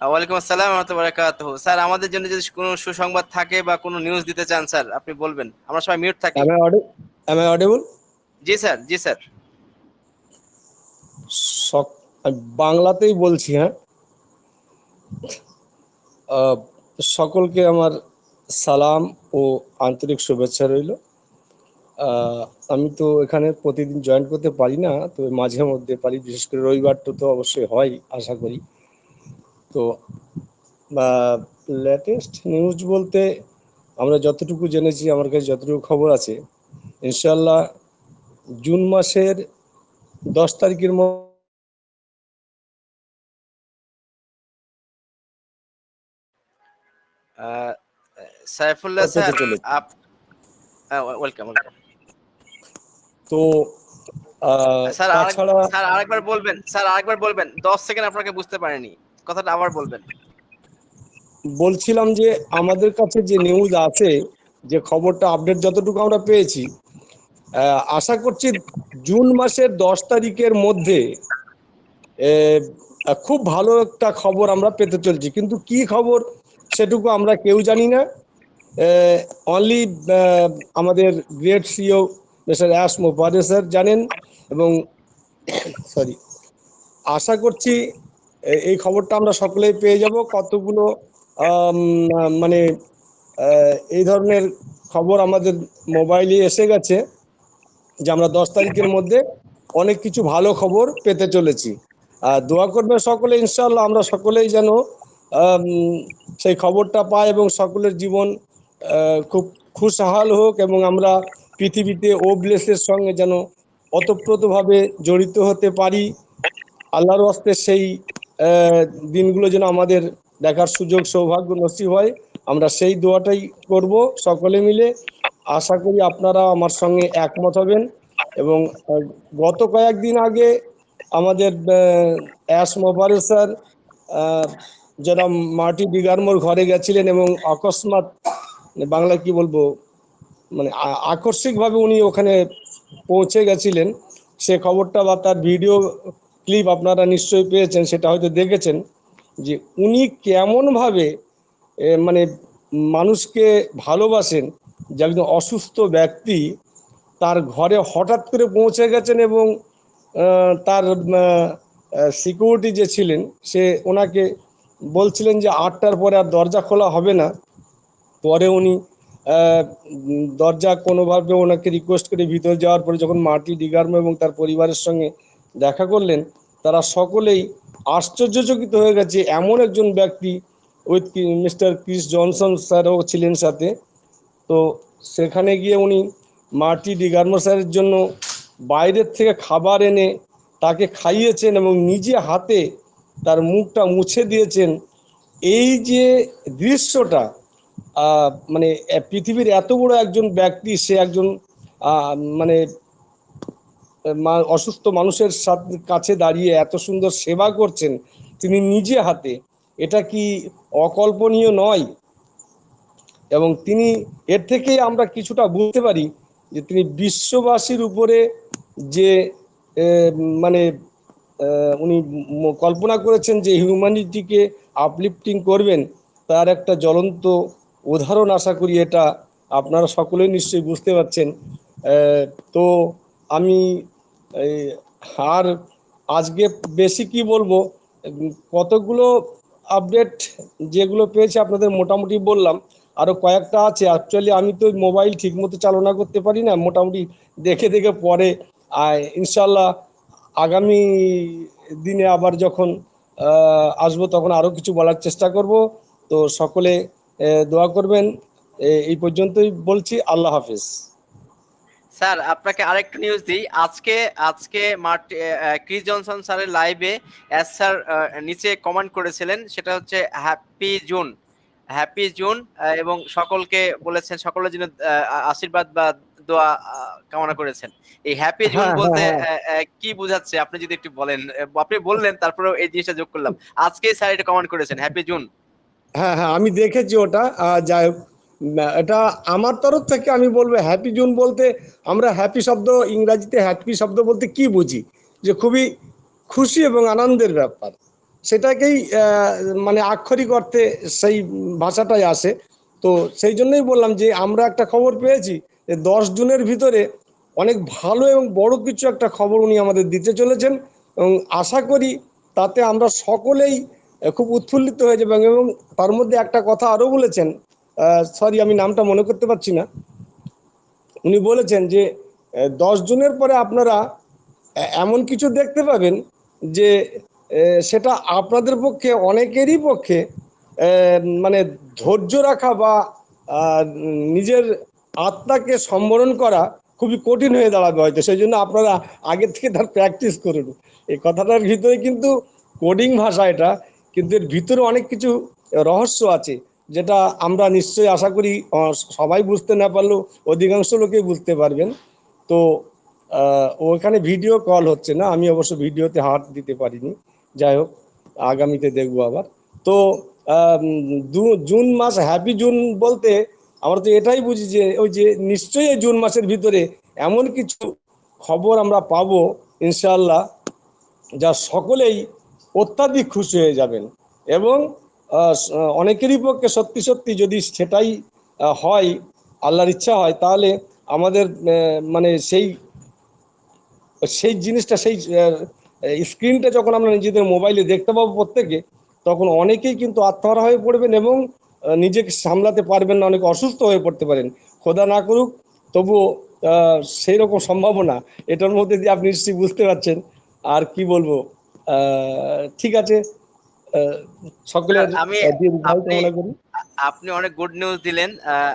ওয়ালাইকুম আসসালাম বারাকাত স্যার আমাদের জন্য যদি কোনো সুসংবাদ থাকে বা কোনো নিউজ দিতে চান স্যার আপনি বলবেন। আমরা সবাই মিউট থাকি। Audible? Am জি স্যার জি স্যার। বাংলাতেই বলছি হ্যাঁ? সকলকে আমার সালাম ও আন্তরিক শুভেচ্ছা রইল। আমি তো এখানে প্রতিদিন জয়েন করতে পারি না তো মাঝে মধ্যে পারি বিশেষ করে রবিবার তো অবশ্যই হয় আশা করি। তো লেটেস্ট নিউজ বলতে আমরা যতটুকু জেনেছি আমার কাছে যতটুকু খবর আছে ইনশাল্লাহ জুন মাসের দশ তারিখের মধ্যে সাইফুল্লাহ স্যার? আপ ওয়েলকাম ওয়েলকাম তো স্যার আরেকবার বলবেন স্যার আরেকবার বলবেন দশ সেকেন্ড আপনাকে বুঝতে পারেনি কথাটা আবার বলবেন। বলছিলাম যে, আমাদের কাছে যে নিউজ আছে, যে খবরটা আপডেট যতটুকু আমরা পেয়েছি আশা করছি জুন মাসের দশ তারিখের মধ্যে খুব ভালো একটা খবর আমরা পেতে চলছি। কিন্তু কি খবর সেটুকু আমরা কেউ জানি না। অনলি আমাদের গ্রেট সিও মিস্টার অ্যাশ মোপারে স্যার জানেন এবং সরি আশা করছি এই খবরটা আমরা সকলেই পেয়ে যাব। কতগুলো মানে এই ধরনের খবর আমাদের মোবাইলে এসে গেছে যে আমরা দশ তারিখের মধ্যে অনেক কিছু ভালো খবর পেতে চলেছি। আর দোয়া করবে সকলে ইনশাল্লাহ আমরা সকলেই যেন সেই খবরটা পাই এবং সকলের জীবন খুব খুশহাল হোক এবং আমরা পৃথিবীতে ও ব্লেসের সঙ্গে যেন অতপ্রতভাবে জড়িত হতে পারি। আল্লাহর হস্তে সেই দিনগুলো যেন আমাদের দেখার সুযোগ, সৌভাগ্য নসিব হয়। আমরা সেই দোয়াটাই করব সকলে মিলে। আশা করি আপনারা আমার সঙ্গে একমত হবেন এবং গত কয়েকদিন আগে আমাদের অ্যাশ মোবারক স্যার যারা মার্টি ডিগারমোর ঘরে গেছিলেন এবং অকস্মাৎ, বাংলা কি বলব মানে আকস্মিকভাবে উনি ওখানে পৌঁছে গেছিলেন। সে খবরটা বা তার ভিডিও ক্লিপ আপনারা নিশ্চয়ই পেয়েছেন, সেটা হয়তো দেখেছেন যে উনি কেমনভাবে মানে মানুষকে ভালোবাসেন, যে একজন অসুস্থ ব্যক্তি তার ঘরে হঠাৎ করে পৌঁছে গেছেন এবং তার সিকিউরিটি যে ছিলেন, সে ওনাকে বলছিলেন যে আটটার পরে আর দরজা খোলা হবে না। পরে উনি দরজা কোনোভাবে ওনাকে রিকোয়েস্ট করে ভিতরে যাওয়ার পরে যখন মার্টি ডিগার্ম এবং তার পরিবারের সঙ্গে দেখা করলেন, তারা সকলেই আশ্চর্যচকিত হয়ে গেছে। এমন একজন ব্যক্তি উইথ মিস্টার ক্রিস জনসন স্যারও ছিলেন সাথে। তো সেখানে গিয়ে উনি মার্টি ডিগার্মো স্যারের জন্য বাইরের থেকে খাবার এনে তাকে খাইয়েছেন এবং নিজে হাতে তার মুখটা মুছে দিয়েছেন। এই যে দৃশ্যটা মানে পৃথিবীর এত বড় একজন ব্যক্তি, সে একজন মানে অসুস্থ মানুষের কাছে দাঁড়িয়ে এত সুন্দর সেবা করছেন তিনি নিজে হাতে, এটা কি অকল্পনীয় নয়? এবং তিনি, এর থেকেই আমরা কিছুটা বুঝতে পারি যে তিনি বিশ্ববাসীর উপরে যে মানে উনি কল্পনা করেছেন যে হিউম্যানিটিকে আপলিফটিং করবেন, তার একটা জ্বলন্ত উদাহরণ আশা করি এটা আপনারা সকলেই নিশ্চয়ই বুঝতে পারছেন। তো আমি আর আজকে বেশি কি বলব? কতগুলো আপডেট যেগুলো পেয়েছি আপনাদের মোটামুটি বললাম, আরও কয়েকটা আছে। অ্যাকচুয়ালি আমি তো মোবাইল ঠিকমতো চালনা করতে পারি না, মোটামুটি দেখে দেখে পরে। ইনশাল্লাহ আগামী দিনে আবার যখন আসব তখন আরও কিছু বলার চেষ্টা করব। তো সকলে দোয়া করবেন। এই পর্যন্তই বলছি। আল্লাহ হাফিজ। স্যার আপনাকে আরেকটু নিউজ দিই। আজকে আজকে মার্টি ক্রিস জনসন স্যারের লাইভে এস স্যার নিচে কমেন্ট করেছিলেন সেটা হচ্ছে হ্যাপি জুন হ্যাপি জুন এবং সকলকে বলেছেন সকলের জন্য আশীর্বাদ বা দোয়া কামনা করেছেন। এই হ্যাপি জুন বলতে কি বোঝাচ্ছে? আপনি যদি একটু বলেন আপনি বললেন তারপরেও এই জিনিসটা যোগ করলাম। আজকে স্যার এটা কমেন্ট করেছেন হ্যাপি জুন হ্যাঁ হ্যাঁ আমি দেখেছি ওটা যাই হোক। এটা আমার তরফ থেকে আমি বলব হ্যাপি জুন বলতে আমরা হ্যাপি শব্দ ইংরাজিতে হ্যাপি শব্দ বলতে কি বুঝি? যে খুবই খুশি এবং আনন্দের ব্যাপার। সেটাকেই মানে আক্ষরিক অর্থে সেই ভাষাটাই আসে। তো সেই জন্যই বললাম যে আমরা একটা খবর পেয়েছি যে দশ জুনের ভিতরে অনেক ভালো এবং বড় কিছু একটা খবর উনি আমাদের দিতে চলেছেন এবং আশা করি তাতে আমরা সকলেই খুব উৎফুল্লিত হয়ে যাবেন এবং তার মধ্যে একটা কথা আরও বলেছেন সরি আমি নামটা মনে করতে পারছি না। উনি বলেছেন যে দশ জুনের পরে আপনারা এমন কিছু দেখতে পাবেন যে সেটা আপনাদের পক্ষে, অনেকেরই পক্ষে মানে ধৈর্য রাখা বা নিজের আত্মাকে সম্বরণ করা খুবই কঠিন হয়ে দাঁড়াবে হয়তো। সেই জন্য আপনারা আগে থেকে তার প্র্যাকটিস করুন। এই কথাটার ভিতরে কিন্তু কোডিং ভাষা এটা, কিন্তু এর ভিতরে অনেক কিছু রহস্য আছে। যেটা আমরা নিশ্চয়ই আশা করি সবাই বুঝতে না পারলেও অধিকাংশ লোকেই বুঝতে পারবেন। তো ওখানে ভিডিও কল হচ্ছে না, আমি অবশ্য ভিডিওতে হাত দিতে পারিনি। যাই হোক, আগামীতে দেখব আবার। তো জুন মাস হ্যাপি জুন বলতে আমরা তো এটাই বুঝি যে, ওই যে নিশ্চয়ই জুন মাসের ভিতরে এমন কিছু খবর আমরা পাবো ইনশাল্লাহ যা সকলেই অত্যাধিক খুশি হয়ে যাবেন। এবং অনেকেরই পক্ষে সত্যি সত্যি যদি সেটাই হয়, আল্লাহর ইচ্ছা হয়, তাহলে আমাদের মানে সেই সেই জিনিসটা, সেই স্ক্রিনটা যখন আমরা নিজেদের মোবাইলে দেখতে পাবো প্রত্যেকে, তখন অনেকেই কিন্তু আত্মহারা হয়ে পড়বেন এবং নিজেকে সামলাতে পারবেন না, অনেক অসুস্থ হয়ে পড়তে পারেন। খোদা না করুক, তবুও সেই রকম সম্ভাবনা, এটার মধ্যে দিয়ে আপনি নিশ্চয়ই বুঝতে পারছেন। আর কি বলব? ঠিক আছে। আহ, সকলের আমি- আপনি- অনেক গুড নিউজ দিলেন আহ,